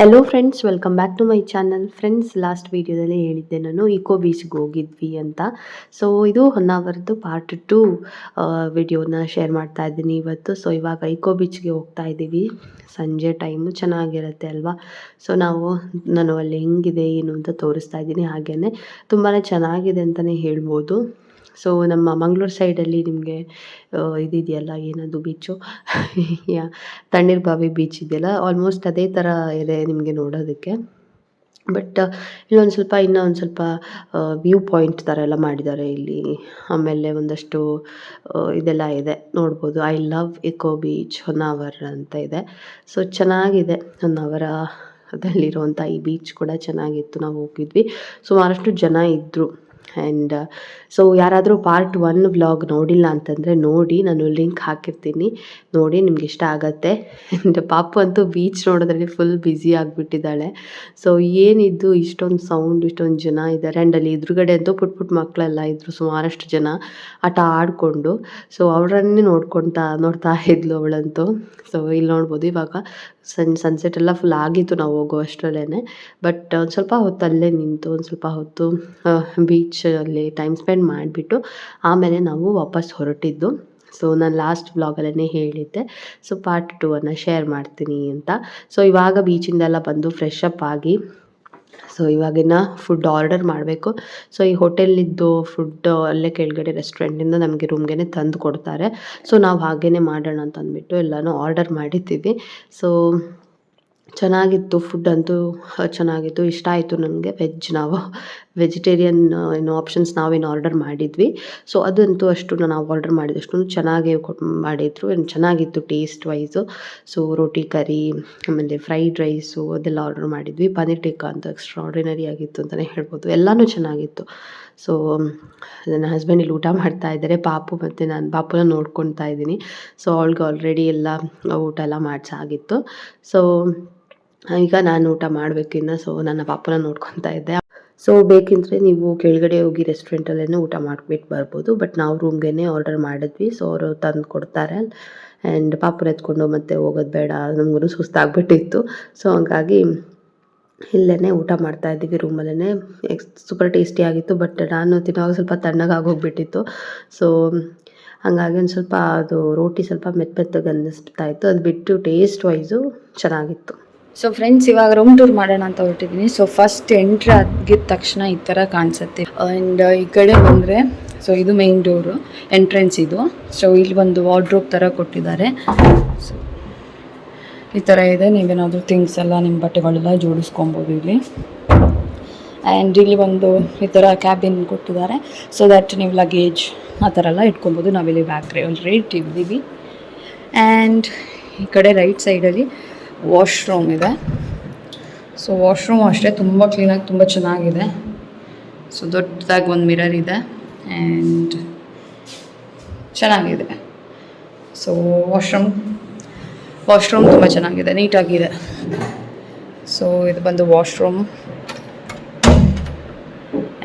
Hello friends welcome back to my channel friends last ವೀಡಿಯೋದಲ್ಲಿ ಹೇಳಿದ್ದೆ ನಾನು ಇಕೋ ಬೀಚ್ಗೆ ಹೋಗಿದ್ವಿ ಅಂತ. ಸೊ ಇದು ಹೊನ್ನಾವರದ್ದು ಪಾರ್ಟ್ ಟು ವಿಡಿಯೋನ ಶೇರ್ ಮಾಡ್ತಾ ಇದ್ದೀನಿ ಇವತ್ತು. ಸೊ ಇವಾಗ ಇಕೋ ಬೀಚ್ಗೆ ಹೋಗ್ತಾ ಇದ್ದೀವಿ. ಸಂಜೆ ಟೈಮು ಚೆನ್ನಾಗಿರುತ್ತೆ ಅಲ್ವಾ? ಸೊ ನಾವು, ನಾನು ಅಲ್ಲಿ ಹೆಂಗಿದೆ, ಏನು ಅಂತ ತೋರಿಸ್ತಾ ಇದ್ದೀನಿ. ಹಾಗೆಯೇ ತುಂಬಾ ಚೆನ್ನಾಗಿದೆ ಅಂತಲೇ ಹೇಳ್ಬೋದು. ಸೊ ನಮ್ಮ ಮಂಗಳೂರು ಸೈಡಲ್ಲಿ ನಿಮಗೆ ಇದಿದೆಯಲ್ಲ, ಏನದು ಬೀಚು ಯಾ, ತಣ್ಣೀರು ಬಾವಿ ಬೀಚ್ ಇದೆಯಲ್ಲ ಆಲ್ಮೋಸ್ಟ್ ಅದೇ ಥರ ಇದೆ ನಿಮಗೆ ನೋಡೋದಕ್ಕೆ. ಬಟ್ ಇಲ್ಲೊಂದು ಸ್ವಲ್ಪ ಇನ್ನೂ ಒಂದು ಸ್ವಲ್ಪ ವ್ಯೂ ಪಾಯಿಂಟ್ ಥರ ಎಲ್ಲ ಮಾಡಿದ್ದಾರೆ ಇಲ್ಲಿ. ಆಮೇಲೆ ಒಂದಷ್ಟು ಇದೆಲ್ಲ ಇದೆ, ನೋಡ್ಬೋದು. I love eco beach Honnavar ಅಂತ ಇದೆ. ಸೊ ಚೆನ್ನಾಗಿದೆ ಹೊನ್ನಾವರ ದಲ್ಲಿರುವಂಥ ಈ ಬೀಚ್ ಕೂಡ ಚೆನ್ನಾಗಿತ್ತು. ನಾವು ಹೋಗಿದ್ವಿ. ಸುಮಾರಷ್ಟು ಜನ ಇದ್ದರು ಆ್ಯಂಡ್ ಸೊ ಯಾರಾದರೂ ಪಾರ್ಟ್ ಒನ್ ವ್ಲಾಗ್ ನೋಡಿಲ್ಲ ಅಂತಂದರೆ ನೋಡಿ, ನಾನು ಲಿಂಕ್ ಹಾಕಿರ್ತೀನಿ. ನೋಡಿ, ನಿಮ್ಗೆ ಇಷ್ಟ ಆಗತ್ತೆ. ಆ್ಯಂಡ್ ಪಾಪು ಅಂತೂ ಬೀಚ್ ನೋಡೋದ್ರಲ್ಲಿ ಫುಲ್ ಬ್ಯುಸಿ ಆಗಿಬಿಟ್ಟಿದ್ದಾಳೆ. ಸೊ ಏನಿದ್ದು ಇಷ್ಟೊಂದು ಸೌಂಡ್ ಇಷ್ಟೊಂದು ಜನ ಇದ್ದಾರೆ ಆ್ಯಂಡ್ ಅಲ್ಲಿ ಎದುರುಗಡೆ ಅಂತೂ ಪುಟ್ ಪುಟ್ ಮಕ್ಕಳೆಲ್ಲ ಇದ್ದರು ಸುಮಾರಷ್ಟು ಜನ ಆಟ ಆಡಿಕೊಂಡು. ಸೊ ಅವರನ್ನೇ ನೋಡ್ಕೊತಾ, ನೋಡ್ತಾ ಇದ್ಲು ಅವಳಂತೂ. ಸೊ ಇಲ್ಲಿ ನೋಡ್ಬೋದು, ಇವಾಗ ಸನ್ ಸನ್ಸೆಟ್ ಎಲ್ಲ ಫುಲ್ ಆಗಿತ್ತು ನಾವು ಹೋಗೋ ಅಷ್ಟರಲ್ಲೇ ಬಟ್ ಒಂದು ಸ್ವಲ್ಪ ಹೊತ್ತು ಅಲ್ಲೇ ನಿಂತು, ಒಂದು ಸ್ವಲ್ಪ ಹೊತ್ತು ಬೀಚಲ್ಲಿ ಟೈಮ್ ಸ್ಪೆಂಡ್ ಮಾಡಿಬಿಟ್ಟು ಆಮೇಲೆ ನಾವು ವಾಪಸ್ ಹೊರಟಿದ್ದು. ಸೊ ನಾನು ಲಾಸ್ಟ್ ವ್ಲಾಗಲ್ಲೇ ಹೇಳಿದ್ದೆ. ಸೊ ಪಾರ್ಟ್ ಟೂ ಅನ್ನು ಶೇರ್ ಮಾಡ್ತೀನಿ ಅಂತ. ಸೊ ಇವಾಗ ಬೀಚಿಂದೆಲ್ಲ ಬಂದು ಫ್ರೆಶ್ ಅಪ್ ಆಗಿ ಸೊ ಇವಾಗಿನ ಫುಡ್ ಆರ್ಡರ್ ಮಾಡಬೇಕು. ಸೊ ಈ ಹೋಟೆಲಿದ್ದು ಫುಡ್ ಅಲ್ಲೇ ಕೆಳಗಡೆ ರೆಸ್ಟೋರೆಂಟಿಂದ ನಮಗೆ ರೂಮ್ಗೆ ತಂದು ಕೊಡ್ತಾರೆ. ಸೊ ನಾವು ಹಾಗೇ ಮಾಡೋಣ ಅಂತ ಅಂದ್ಬಿಟ್ಟು ಎಲ್ಲನೂ ಆರ್ಡರ್ ಮಾಡಿದ್ದೀವಿ. ಸೊ ಚೆನ್ನಾಗಿತ್ತು ಫುಡ್ ಅಂತೂ ಚೆನ್ನಾಗಿತ್ತು. ಇಷ್ಟ ಆಯಿತು ನನಗೆ ವೆಜ್ ನಾವು. ವೆಜಿಟೇರಿಯನ್ ಏನು ಆಪ್ಷನ್ಸ್ ನಾವೇನು ಆರ್ಡರ್ ಮಾಡಿದ್ವಿ. ಸೊ ಅದಂತೂ ಅಷ್ಟು ನಾವು ಆರ್ಡರ್ ಮಾಡಿದಷ್ಟು ಚೆನ್ನಾಗೇ ಮಾಡಿದ್ರು ಮಾಡಿದರು. ಆ್ಯಂಡ್ ಚೆನ್ನಾಗಿತ್ತು taste wise so roti, curry, ಆಮೇಲೆ ಫ್ರೈಡ್ ರೈಸು ಅದೆಲ್ಲ ಆರ್ಡರ್ ಮಾಡಿದ್ವಿ. ಪನ್ನೀರ್ ಟಿಕ್ಕಾ ಅಂತ ಎಕ್ಸ್ಟ್ರಾ ಆರ್ಡಿನರಿ ಆಗಿತ್ತು ಅಂತಲೇ ಹೇಳ್ಬೋದು. ಎಲ್ಲನೂ ಚೆನ್ನಾಗಿತ್ತು. ಸೊ ನನ್ನ ಹಸ್ಬೆಂಡ್ ಇಲ್ಲಿ ಊಟ ಮಾಡ್ತಾ ಇದ್ದಾರೆ. ಪಾಪು ಮತ್ತು ನಾನು, ಪಾಪುನ ನೋಡ್ಕೊತಾ ಇದ್ದೀನಿ. ಸೊ ಅವಳಿಗೆ ಆಲ್ರೆಡಿ ಎಲ್ಲ ಊಟ ಎಲ್ಲ ಮಾಡಿಸಾಗಿತ್ತು. ಸೊ ಈಗ ನಾನು ಊಟ ಮಾಡಬೇಕಿನ್ನ ಸೊ ನನ್ನ ಪಾಪನ ನೋಡ್ಕೊತಾ ಇದ್ದೆ. ಸೊ ಬೇಕಿದ್ರೆ ನೀವು ಕೆಳಗಡೆ ಹೋಗಿ ರೆಸ್ಟೋರೆಂಟಲ್ಲೇ ಊಟ ಮಾಡಿಬಿಟ್ಟು ಬರ್ಬೋದು ಬಟ್ ನಾವು ರೂಮ್ಗೆ ಆರ್ಡರ್ ಮಾಡಿದ್ವಿ ಸೊ ಅವರು ತಂದು ಕೊಡ್ತಾರೆ. ಆ್ಯಂಡ್ ಪಾಪನ ಎತ್ಕೊಂಡು ಮತ್ತೆ ಹೋಗೋದು ಬೇಡ ನಮಗೂ ಸುಸ್ತಾಗ್ಬಿಟ್ಟಿತ್ತು. ಸೊ ಹಂಗಾಗಿ ಇಲ್ಲೇ ಊಟ ಮಾಡ್ತಾ ಇದ್ದೀವಿ ರೂಮಲ್ಲೇ ಎಕ್ಸ್ ಸೂಪರ್ ಟೇಸ್ಟಿ ಆಗಿತ್ತು ಬಟ್ ನಾನು ತಿನ್ನೋವಾಗ ಸ್ವಲ್ಪ ತಣ್ಣಗಾಗೋಗ್ಬಿಟ್ಟಿತ್ತು ಸೊ ಹಾಗಾಗಿ ಒಂದು ಸ್ವಲ್ಪ ಅದು ರೋಟಿ ಸ್ವಲ್ಪ ಮೆತ್ತ ಮೆತ್ತಗೆ ಅನ್ನಿಸ್ತಾ ಇತ್ತು. ಅದು ಬಿಟ್ಟು ಟೇಸ್ಟ್ ವೈಸು ಚೆನ್ನಾಗಿತ್ತು. ಸೊ ಫ್ರೆಂಡ್ಸ್ ಇವಾಗ ರೂಮ್ ಟೂರ್ ಮಾಡೋಣ ಅಂತ ಹೊರಟಿದ್ದೀನಿ ಸೊ ಫಸ್ಟ್ ಎಂಟ್ರಿ ಆಗಿದ ತಕ್ಷಣ ಈ ಥರ ಕಾಣಿಸುತ್ತೆ. ಆ್ಯಂಡ್ ಈ ಕಡೆ ಬಂದರೆ ಸೊ ಇದು ಮೇನ್ ಡೋರು ಎಂಟ್ರೆನ್ಸ್ ಇದು. ಸೊ ಇಲ್ಲಿ ಒಂದು ವಾರ್ಡ್ರೋಬ್ ಥರ ಕೊಟ್ಟಿದ್ದಾರೆ. ಈ ಥರ ಇದೆ. ನೀವೇನಾದರೂ ಥಿಂಗ್ಸ್ ಎಲ್ಲ ನಿಮ್ಮ ಬಟ್ಟೆಗಳೆಲ್ಲ ಜೋಡಿಸ್ಕೊಬೋದು ಇಲ್ಲಿ. ಆ್ಯಂಡ್ ಇಲ್ಲಿ ಒಂದು ಈ ಥರ ಕ್ಯಾಬಿನ್ ಕೊಟ್ಟಿದ್ದಾರೆ. ಸೊ ದ್ಯಾಟ್ ನೀವು ಲಗೇಜ್ ಆ ಥರ ಎಲ್ಲ ಇಟ್ಕೊಬೋದು. ನಾವಿಲ್ಲಿ ಬ್ಯಾಕ್ ರೇಟ್ ಇದ್ದೀವಿ. ಆ್ಯಂಡ್ ಈ ಕಡೆ ರೈಟ್ ಸೈಡಲ್ಲಿ ವಾಶ್ರೂಮ್ ಇದೆ. ಸೊ ವಾಶ್ರೂಮ್ ಅಷ್ಟೇ ತುಂಬ ಕ್ಲೀನಾಗಿ ತುಂಬ ಚೆನ್ನಾಗಿದೆ. ಸೊ ದೊಡ್ಡದಾಗಿ ಒಂದು ಮಿರರ್ ಇದೆ ಆ್ಯಂಡ್ ಚೆನ್ನಾಗಿದೆ. ಸೊ ವಾಶ್ರೂಮ್ ವಾಶ್ರೂಮ್ ತುಂಬ ಚೆನ್ನಾಗಿದೆ, ನೀಟಾಗಿದೆ. ಸೊ ಇದು ಬಂದು ವಾಶ್ರೂಮ್.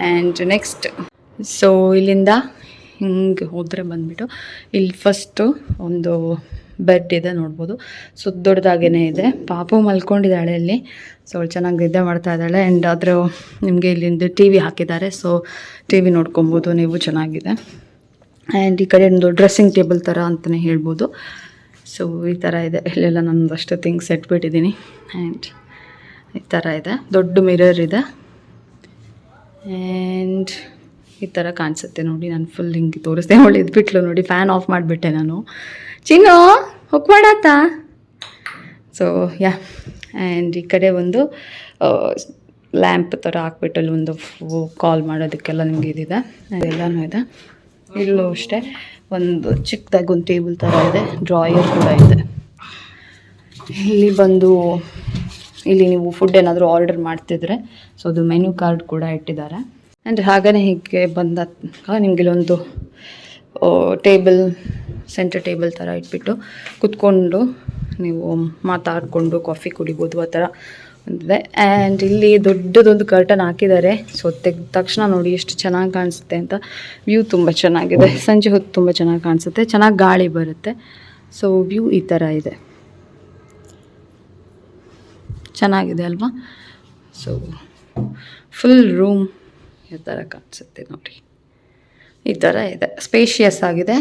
ಆ್ಯಂಡ್ ನೆಕ್ಸ್ಟ್ ಸೊ ಇಲ್ಲಿಂದ ಹಿಂಗೆ ಹೋದರೆ ಬಂದುಬಿಟ್ಟು, ಇಲ್ಲಿ ಫಸ್ಟು ಒಂದು ಬೆಡ್ ಇದೆ ನೋಡ್ಬೋದು. ಸೊ ದೊಡ್ಡದಾಗೇ ಇದೆ. ಪಾಪು ಮಲ್ಕೊಂಡಿದ್ದಾಳೆ ಅಲ್ಲಿ. ಸೊ, ಅವಳು ಚೆನ್ನಾಗಿ ನಿದ್ದೆ ಮಾಡ್ತಾ ಇದ್ದಾಳೆ. ಆ್ಯಂಡ್ ಆದರೆ ನಿಮಗೆ ಇಲ್ಲಿಂದ ಟಿ ವಿ ಹಾಕಿದ್ದಾರೆ. ಸೊ ಟಿ ವಿ ನೋಡ್ಕೊಬೋದು. ನೀವು ಚೆನ್ನಾಗಿದೆ. ಆ್ಯಂಡ್ ಈ ಕಡೆ ಒಂದು ಡ್ರೆಸ್ಸಿಂಗ್ ಟೇಬಲ್ ಥರ ಅಂತಲೇ ಹೇಳ್ಬೋದು. ಸೊ ಈ ಥರ ಇದೆ. ಇಲ್ಲೆಲ್ಲ ನನ್ನದಷ್ಟು ಥಿಂಗ್ಸ್ ಇಟ್ಬಿಟ್ಟಿದ್ದೀನಿ ಆ್ಯಂಡ್ ಈ ಥರ ಇದೆ. ದೊಡ್ಡ ಮಿರರ್ ಇದೆ. ಆ್ಯಂಡ್ ಈ ಥರ ಕಾಣಿಸುತ್ತೆ ನೋಡಿ. ನಾನು ಫುಲ್ ಹಿಂಗೆ ತೋರಿಸ್ದೆ. ಅವಳು ಇದ್ಬಿಟ್ಲು ನೋಡಿ. ಫ್ಯಾನ್ ಆಫ್ ಮಾಡಿಬಿಟ್ಟೆ ನಾನು. ಚಿನ್ನು ಹೋಗ್ಬೇಡತ್ತ ಸೊ ಯಾ ಆ್ಯಂಡ್ ಈ ಕಡೆ ಒಂದು ಲ್ಯಾಂಪ್ ಥರ ಹಾಕ್ಬಿಟ್ಟು ಅಲ್ಲಿ ಒಂದು ಕಾಲ್ ಮಾಡೋದಕ್ಕೆಲ್ಲ ನಿಮ್ಗೆ ಇದಿದೆ. ಅದೆಲ್ಲನೂ ಇದೆ. ಇಲ್ಲೂ ಅಷ್ಟೇ. ಒಂದು ಚಿಕ್ಕದಾಗಿ ಒಂದು ಟೇಬಲ್ ಥರ ಇದೆ. ಡ್ರಾಯರ್ ಕೂಡ ಇದೆ. ಇಲ್ಲಿ ಬಂದು, ಇಲ್ಲಿ ನೀವು ಫುಡ್ ಏನಾದರೂ ಆರ್ಡರ್ ಮಾಡ್ತಿದ್ರೆ ಸೊ ಅದು ಮೆನು ಕಾರ್ಡ್ ಕೂಡ ಇಟ್ಟಿದ್ದಾರೆ. ಆ್ಯಂಡ್ ಹಾಗೇ ಹೀಗೆ ಬಂದ ನಿಮಗೆ ಇಲ್ಲೊಂದು ಟೇಬಲ್ ಸೆಂಟರ್ ಟೇಬಲ್ ಥರ ಇಟ್ಬಿಟ್ಟು ಕುತ್ಕೊಂಡು ನೀವು ಮಾತಾಡಿಕೊಂಡು ಕಾಫಿ ಕುಡಿಬೋದು ಆ ಥರ ಒಂದಿದೆ. ಆ್ಯಂಡ್ ಇಲ್ಲಿ ದೊಡ್ಡದೊಂದು ಕರ್ಟನ್ ಹಾಕಿದ್ದಾರೆ. ಸೊ ತೆಗೆದ ತಕ್ಷಣ ನೋಡಿ ಎಷ್ಟು ಚೆನ್ನಾಗಿ ಕಾಣಿಸುತ್ತೆ ಅಂತ ವ್ಯೂ ತುಂಬ ಚೆನ್ನಾಗಿದೆ. ಸಂಜೆ ಹೊತ್ತು ತುಂಬ ಚೆನ್ನಾಗಿ ಕಾಣಿಸುತ್ತೆ. ಚೆನ್ನಾಗಿ ಗಾಳಿ ಬರುತ್ತೆ. ಸೊ ವ್ಯೂ ಈ ಥರ ಇದೆ. ಚೆನ್ನಾಗಿದೆ ಅಲ್ವಾ? ಸೊ ಫುಲ್ ರೂಮ್ ಈ ಥರ ಕಾಣಿಸುತ್ತೆ ನೋಡಿ. ಈ ಥರ ಇದೆ. ಸ್ಪೇಷಿಯಸ್ ಆಗಿದೆ.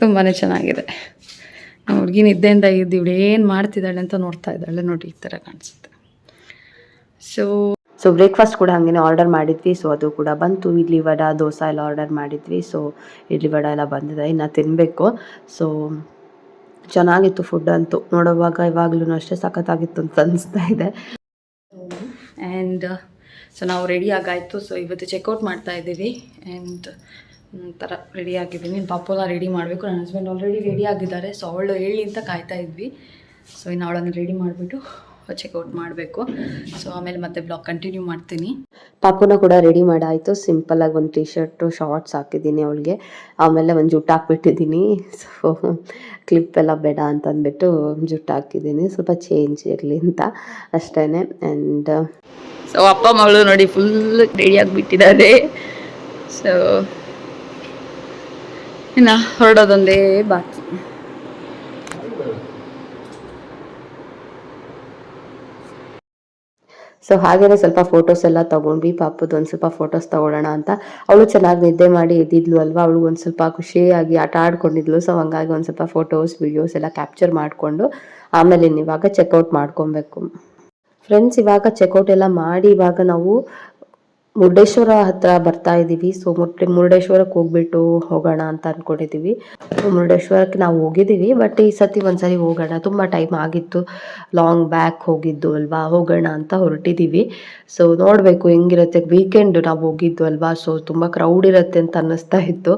ತುಂಬಾ ಚೆನ್ನಾಗಿದೆ. ನಮ್ಮ ಹುಡುಗಿ ನಿದ್ದೆಯಿಂದ ಇದ್ದು ಇವಳು ಏನು ಮಾಡ್ತಿದ್ದಾಳೆ ಅಂತ ನೋಡ್ತಾ ಇದ್ದಾಳೆ. ನೋಡಿ ಈ ಥರ ಕಾಣಿಸುತ್ತೆ. ಸೊ ಸೊ ಬ್ರೇಕ್ಫಾಸ್ಟ್ ಕೂಡ ಹಾಗೇನೆ ಆರ್ಡರ್ ಮಾಡಿದ್ವಿ. ಸೊ ಅದು ಕೂಡ ಬಂತು. ಇಡ್ಲಿ ವಡ ದೋಸೆ ಎಲ್ಲ ಆರ್ಡರ್ ಮಾಡಿದ್ವಿ. ಸೊ ಇಡ್ಲಿ ವಡ ಎಲ್ಲ ಬಂದಿದೆ. ಇನ್ನು ತಿನ್ನಬೇಕು ಸೊ ಚೆನ್ನಾಗಿತ್ತು ಫುಡ್ ಅಂತೂ. ನೋಡುವಾಗ ಇವಾಗಲೂ ಅಷ್ಟೇ ಸಖತ್ತಾಗಿತ್ತು ಅಂತ ಅನಿಸ್ತಾ ಇದೆ. ಆ್ಯಂಡ್ ಸೊ ನಾವು ರೆಡಿ ಆಗಾಯಿತು ಸೊ ಇವತ್ತು ಚೆಕ್ಔಟ್ ಮಾಡ್ತಾ ಇದ್ದೀವಿ. ಆ್ಯಂಡ್ ಥರ ರೆಡಿ ಆಗಿದ್ದೀನಿ. ಪಾಪುಲ ರೆಡಿ ಮಾಡಬೇಕು. ನನ್ನ ಹಸ್ಬೆಂಡ್ ಆಲ್ರೆಡಿ ರೆಡಿ ಆಗಿದ್ದಾರೆ. ಸೊ ಅವಳು ಹೇಳಿ ಅಂತ ಕಾಯ್ತಾ ಇದ್ವಿ. ಸೊ ಇನ್ನು ಅವಳನ್ನು ರೆಡಿ ಮಾಡಿಬಿಟ್ಟು ಚೆಕ್ಔಟ್ ಮಾಡಬೇಕು. ಸೊ ಆಮೇಲೆ ಮತ್ತೆ ಬ್ಲಾಗ್ ಕಂಟಿನ್ಯೂ ಮಾಡ್ತೀನಿ. ಪಾಪುನ ಕೂಡ ರೆಡಿ ಮಾಡಾಯಿತು. ಸಿಂಪಲಾಗಿ ಒಂದು ಟೀ ಶರ್ಟು ಶಾರ್ಟ್ಸ್ ಹಾಕಿದ್ದೀನಿ ಅವಳಿಗೆ. ಆಮೇಲೆ ಒಂದು ಜುಟ್ಟು ಹಾಕ್ಬಿಟ್ಟಿದ್ದೀನಿ. ಸೊ ಕ್ಲಿಪ್ ಎಲ್ಲ ಬೇಡ ಅಂತ ಅಂದ್ಬಿಟ್ಟು ಜುಟ್ಟು ಹಾಕಿದ್ದೀನಿ. ಸ್ವಲ್ಪ ಚೇಂಜ್ ಇರಲಿ ಅಂತ ಅಷ್ಟೇ ಆ್ಯಂಡ್ ಸೊ ಅಪ್ಪ ಮಗಳು ನೋಡಿ ಫುಲ್ ರೆಡಿ ಆಗಿಬಿಟ್ಟಿದ್ದಾರೆ. ಸೊ ಇನ್ನು ಹೊರಡೋದೊಂದೇ ಬಾಕಿ. ಸೊ ಹಾಗೇನೆ ಸ್ವಲ್ಪ ಫೋಟೋಸ್ ಎಲ್ಲ ತಗೊಂಡ್ವಿ. ಪಾಪದ ಒಂದು ಸ್ವಲ್ಪ ಫೋಟೋಸ್ ತಗೊಳ್ಳೋಣ ಅಂತ. ಅವಳು ಚೆನ್ನಾಗಿ ನಿದ್ದೆ ಮಾಡಿ ಎದ್ದಿದ್ಲು ಅಲ್ವಾ? ಅವಳು ಒಂದು ಸ್ವಲ್ಪ ಖುಷಿಯಾಗಿ ಆಟ ಆಡ್ಕೊಂಡಿದ್ಲು. ಸೊ ಹಂಗಾಗಿ ಒಂದು ಸ್ವಲ್ಪ ಫೋಟೋಸ್ ವಿಡಿಯೋಸ್ ಎಲ್ಲ ಕ್ಯಾಪ್ಚರ್ ಮಾಡಿಕೊಂಡು ಆಮೇಲೆ ಇವಾಗ ಚೆಕ್ಔಟ್ ಮಾಡ್ಕೊಬೇಕು. ಫ್ರೆಂಡ್ಸ್ ಇವಾಗ ಚೆಕ್ಔಟ್ ಎಲ್ಲ ಮಾಡಿ ಇವಾಗ ನಾವು ಮುರುಡೇಶ್ವರ ಹತ್ರ ಬರ್ತಾ ಇದ್ದೀವಿ ಸೊ ಮುರ್ಡೆ, ಮುರುಡೇಶ್ವರಕ್ಕೆ ಹೋಗ್ಬಿಟ್ಟು ಹೋಗೋಣ ಅಂತ ಅನ್ಕೊಂಡಿದ್ದೀವಿ ಮುರುಡೇಶ್ವರಕ್ಕೆ ನಾವು ಹೋಗಿದ್ದೀವಿ ಬಟ್ ಈ ಸತಿ ಒಂದ್ಸರಿ ಹೋಗೋಣ. ತುಂಬ ಟೈಮ್ ಆಗಿತ್ತು. ಲಾಂಗ್ ಬ್ಯಾಕ್ ಹೋಗಿದ್ದು ಅಲ್ವಾ? ಹೋಗೋಣ ಅಂತ ಹೊರಟಿದ್ದೀವಿ ಸೊ ನೋಡಬೇಕು ಹೆಂಗಿರುತ್ತೆ. ವೀಕೆಂಡ್ ನಾವು ಹೋಗಿದ್ದು ಅಲ್ವಾ? ಸೊ ತುಂಬ ಕ್ರೌಡ್ ಇರುತ್ತೆ ಅಂತ ಅನ್ನಿಸ್ತಾ ಇತ್ತು.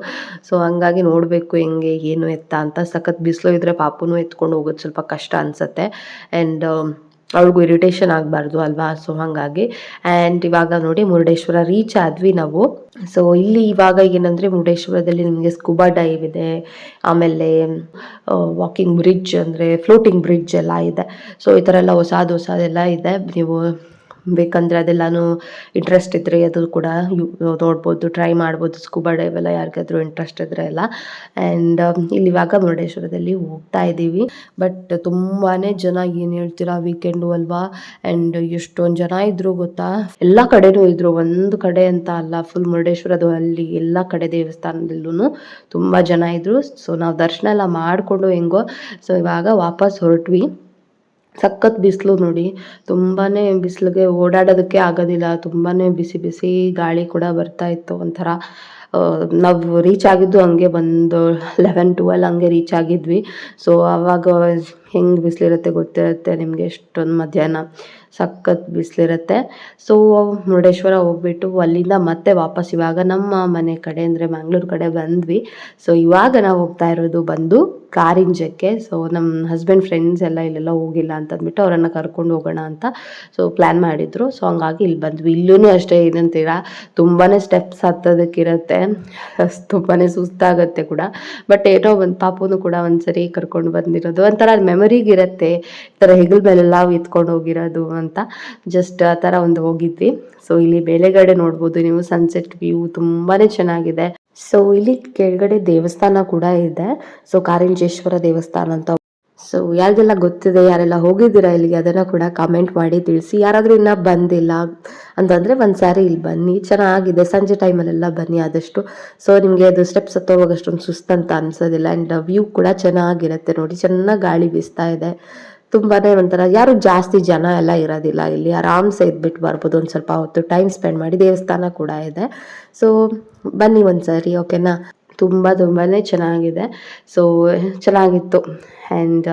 ಸೊ ಹಂಗಾಗಿ ನೋಡಬೇಕು ಹೆಂಗೆ, ಏನು ಎತ್ತ ಅಂತ. ಸಖತ್ ಬಿಸಿಲು ಇದ್ರೆ ಪಾಪುನೂ ಎತ್ಕೊಂಡು ಹೋಗೋದು ಸ್ವಲ್ಪ ಕಷ್ಟ ಅನಿಸುತ್ತೆ. ಆ್ಯಂಡ್ ಅವ್ಳಿಗೂ ಇರಿಟೇಷನ್ ಆಗಬಾರ್ದು ಅಲ್ವಾ? ಸೊ ಹಾಗಾಗಿ ಆ್ಯಂಡ್ ಇವಾಗ ನೋಡಿ ಮುರುಡೇಶ್ವರ ರೀಚ್ ಆದ್ವಿ ನಾವು. ಸೊ ಇಲ್ಲಿ ಇವಾಗ ಏನಂದರೆ ಮುರುಡೇಶ್ವರದಲ್ಲಿ ನಿಮಗೆ ಸ್ಕೂಬಾ ಡೈವ್ ಇದೆ, ಆಮೇಲೆ ವಾಕಿಂಗ್ ಬ್ರಿಡ್ಜ್ ಅಂದರೆ ಫ್ಲೋಟಿಂಗ್ ಬ್ರಿಡ್ಜ್ ಎಲ್ಲ ಇದೆ. ಸೊ ಈ ಥರ ಎಲ್ಲ ಹೊಸದು ಹೊಸದೆಲ್ಲ ಇದೆ. ನೀವು ಬೇಕಂದರೆ ಅದೆಲ್ಲಾನು ಇಂಟ್ರೆಸ್ಟ್ ಇದ್ದರೆ ಅದು ಕೂಡ ನೋಡ್ಬೋದು ಟ್ರೈ ಮಾಡ್ಬೋದು. ಸ್ಕೂಬಾ ಡೈವ್ ಎಲ್ಲ ಯಾರಿಗಾದ್ರೂ ಇಂಟ್ರೆಸ್ಟ್ ಇದ್ದರೆ ಎಲ್ಲ. ಆ್ಯಂಡ್ ಇಲ್ಲಿ ಇವಾಗ ಮುರುಡೇಶ್ವರದಲ್ಲಿ ಹೋಗ್ತಾ ಇದ್ದೀವಿ. ಬಟ್ ತುಂಬಾ ಜನ ಏನು ಹೇಳ್ತೀರಾ ವೀಕೆಂಡು ಅಲ್ವಾ? ಆ್ಯಂಡ್ ಎಷ್ಟೊಂದು ಜನ ಇದ್ರು ಗೊತ್ತಾ? ಎಲ್ಲ ಕಡೆನೂ ಇದ್ರು. ಒಂದು ಕಡೆ ಅಂತ ಅಲ್ಲ ಫುಲ್ ಮುರುಡೇಶ್ವರದ ಅಲ್ಲಿ ಎಲ್ಲ ಕಡೆ ದೇವಸ್ಥಾನದಲ್ಲೂ ತುಂಬ ಜನ ಇದ್ರು. ಸೊ ನಾವು ದರ್ಶನ ಎಲ್ಲ ಮಾಡಿಕೊಂಡು ಹೆಂಗೋ ಸೊ ಇವಾಗ ವಾಪಸ್ ಹೊರಟ್ವಿ. ಸಖತ್ ಬಿಸಿಲು ನೋಡಿ ತುಂಬಾ ಬಿಸಿಲಿಗೆ ಓಡಾಡೋದಕ್ಕೆ ಆಗೋದಿಲ್ಲ. ತುಂಬಾ ಬಿಸಿ ಬಿಸಿ ಗಾಳಿ ಕೂಡ ಬರ್ತಾ ಇತ್ತು ಒಂಥರ. ನಾವು ರೀಚ್ ಆಗಿದ್ದು ಹಂಗೆ ಬಂದು ಲೆವೆನ್ ಟ್ವೆಲ್ ಹಂಗೆ ರೀಚ್ ಆಗಿದ್ವಿ. ಸೊ ಆವಾಗ ಹೆಂಗೆ ಬಿಸಿಲಿರುತ್ತೆ ಗೊತ್ತಿರುತ್ತೆ ನಿಮಗೆ ಎಷ್ಟೊಂದು ಮಧ್ಯಾಹ್ನ ಸಖತ್ ಬಿಸಿಲಿರುತ್ತೆ. ಸೊ ಮುರುಡೇಶ್ವರ ಹೋಗ್ಬಿಟ್ಟು ಅಲ್ಲಿಂದ ಮತ್ತೆ ವಾಪಸ್ ಇವಾಗ ನಮ್ಮ ಮನೆ ಕಡೆ ಅಂದರೆ ಮಂಗ್ಳೂರು ಕಡೆ ಬಂದ್ವಿ. ಸೊ ಇವಾಗ ನಾವು ಹೋಗ್ತಾ ಇರೋದು ಬಂದು ಕಾರಿಂಜಕ್ಕೆ. ಸೊ ನಮ್ಮ ಹಸ್ಬೆಂಡ್ ಫ್ರೆಂಡ್ಸ್ ಎಲ್ಲ ಇಲ್ಲೆಲ್ಲ ಹೋಗಿಲ್ಲ ಅಂತಂದ್ಬಿಟ್ಟು ಅವರನ್ನು ಕರ್ಕೊಂಡು ಹೋಗೋಣ ಅಂತ ಸೊ ಪ್ಲ್ಯಾನ್ ಮಾಡಿದ್ರು. ಸೊ ಹಂಗಾಗಿ ಇಲ್ಲಿ ಬಂದ್ವಿ. ಇಲ್ಲೂ ಅಷ್ಟೇ ಏನಂತೀರಾ ತುಂಬಾ ಸ್ಟೆಪ್ಸ್ ಹತ್ತೋದಕ್ಕಿರುತ್ತೆ. ತುಂಬಾ ಸುಸ್ತಾಗುತ್ತೆ ಕೂಡ. ಬಟ್ ಏನೋ ಒಂದು ಪಾಪುನು ಕೂಡ ಒಂದ್ಸರಿ ಕರ್ಕೊಂಡು ಬಂದಿರೋದು. ಒಂಥರ ಮೆಮರಿಗಿರುತ್ತೆ ಈ ಥರ ಹೆಗಲ ಮೇಲೆಲ್ಲ ಎತ್ಕೊಂಡು ಹೋಗಿರೋದು ಅಂತ ಜಸ್ಟ್ ಆ ಥರ ಒಂದು ಹೋಗಿದ್ವಿ. ಸೊ ಇಲ್ಲಿ ಬೇಲೆಗಡೆ ನೋಡ್ಬೋದು. ನೀವು ಸನ್ಸೆಟ್ ವ್ಯೂ ತುಂಬಾ ಚೆನ್ನಾಗಿದೆ. ಸೊ ಇಲ್ಲಿ ಕೆಳಗಡೆ ದೇವಸ್ಥಾನ ಕೂಡ ಇದೆ. ಸೊ ಕಾರಿಂಜೇಶ್ವರ ದೇವಸ್ಥಾನ ಅಂತ ಸೊ ಯಾರಿಗೆಲ್ಲ ಗೊತ್ತಿದೆ, ಯಾರೆಲ್ಲ ಹೋಗಿದ್ದೀರಾ ಇಲ್ಲಿಗೆ, ಅದನ್ನ ಕೂಡ ಕಮೆಂಟ್ ಮಾಡಿ ತಿಳಿಸಿ. ಯಾರಾದರೂ ಇನ್ನೂ ಬಂದಿಲ್ಲ ಅಂತಂದರೆ ಒಂದು ಸಾರಿ ಇಲ್ಲಿ ಬನ್ನಿ. ಚೆನ್ನಾಗಿದೆ. ಸಂಜೆ ಟೈಮಲ್ಲೆಲ್ಲ ಬನ್ನಿ ಆದಷ್ಟು. ಸೊ ನಿಮಗೆ ಅದು ಸ್ಟೆಪ್ಸ್ ಹತ್ತೋವಾಗ ಅಷ್ಟೊಂದು ಸುಸ್ತಂತ ಅನ್ಸೋದಿಲ್ಲ. ಆ್ಯಂಡ್ ವ್ಯೂ ಕೂಡ ಚೆನ್ನಾಗಿರುತ್ತೆ ನೋಡಿ. ಚೆನ್ನಾಗಿ ಗಾಳಿ ಬೀಸ್ತಾ ಇದೆ. ತುಂಬಾ ಒಂಥರ ಯಾರು ಜಾಸ್ತಿ ಜನ ಎಲ್ಲ ಇರೋದಿಲ್ಲ ಇಲ್ಲಿ. ಆರಾಮ್ಸೆ ಇದ್ಬಿಟ್ಟು ಬರ್ಬೋದು. ಒಂದು ಸ್ವಲ್ಪ ಹೊತ್ತು ಟೈಮ್ ಸ್ಪೆಂಡ್ ಮಾಡಿ ದೇವಸ್ಥಾನ ಕೂಡ ಇದೆ. ಸೊ ಬನ್ನಿ ಒಂದು ಸಾರಿ ಓಕೆನಾ ತುಂಬ ತುಂಬಾ ಚೆನ್ನಾಗಿದೆ. ಸೊ ಚೆನ್ನಾಗಿತ್ತು. ಆ್ಯಂಡ್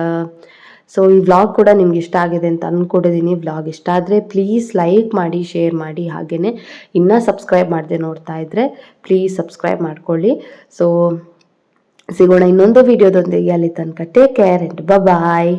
ಸೊ ಈ ವ್ಲಾಗ್ ಕೂಡ ನಿಮ್ಗೆ ಇಷ್ಟ ಆಗಿದೆ ಅಂತ ಅಂದ್ಕೊಂಡಿದ್ದೀನಿ ವ್ಲಾಗ್ ಇಷ್ಟ ಆದರೆ ಪ್ಲೀಸ್ ಲೈಕ್ ಮಾಡಿ ಶೇರ್ ಮಾಡಿ ಹಾಗೆಯೇ ಇನ್ನೂ ಸಬ್ಸ್ಕ್ರೈಬ್ ಮಾಡದೆ ನೋಡ್ತಾ ಇದ್ದರೆ ಪ್ಲೀಸ್ ಸಬ್ಸ್ಕ್ರೈಬ್ ಮಾಡ್ಕೊಳ್ಳಿ. ಸೊ ಸಿಗೋಣ ಇನ್ನೊಂದು ವಿಡಿಯೋದೊಂದಿಗೆ ಅಲ್ಲಿ ತನಕ ಟೇಕ್ ಕೇರ್ ಆ್ಯಂಡ್ ಬಾಯ್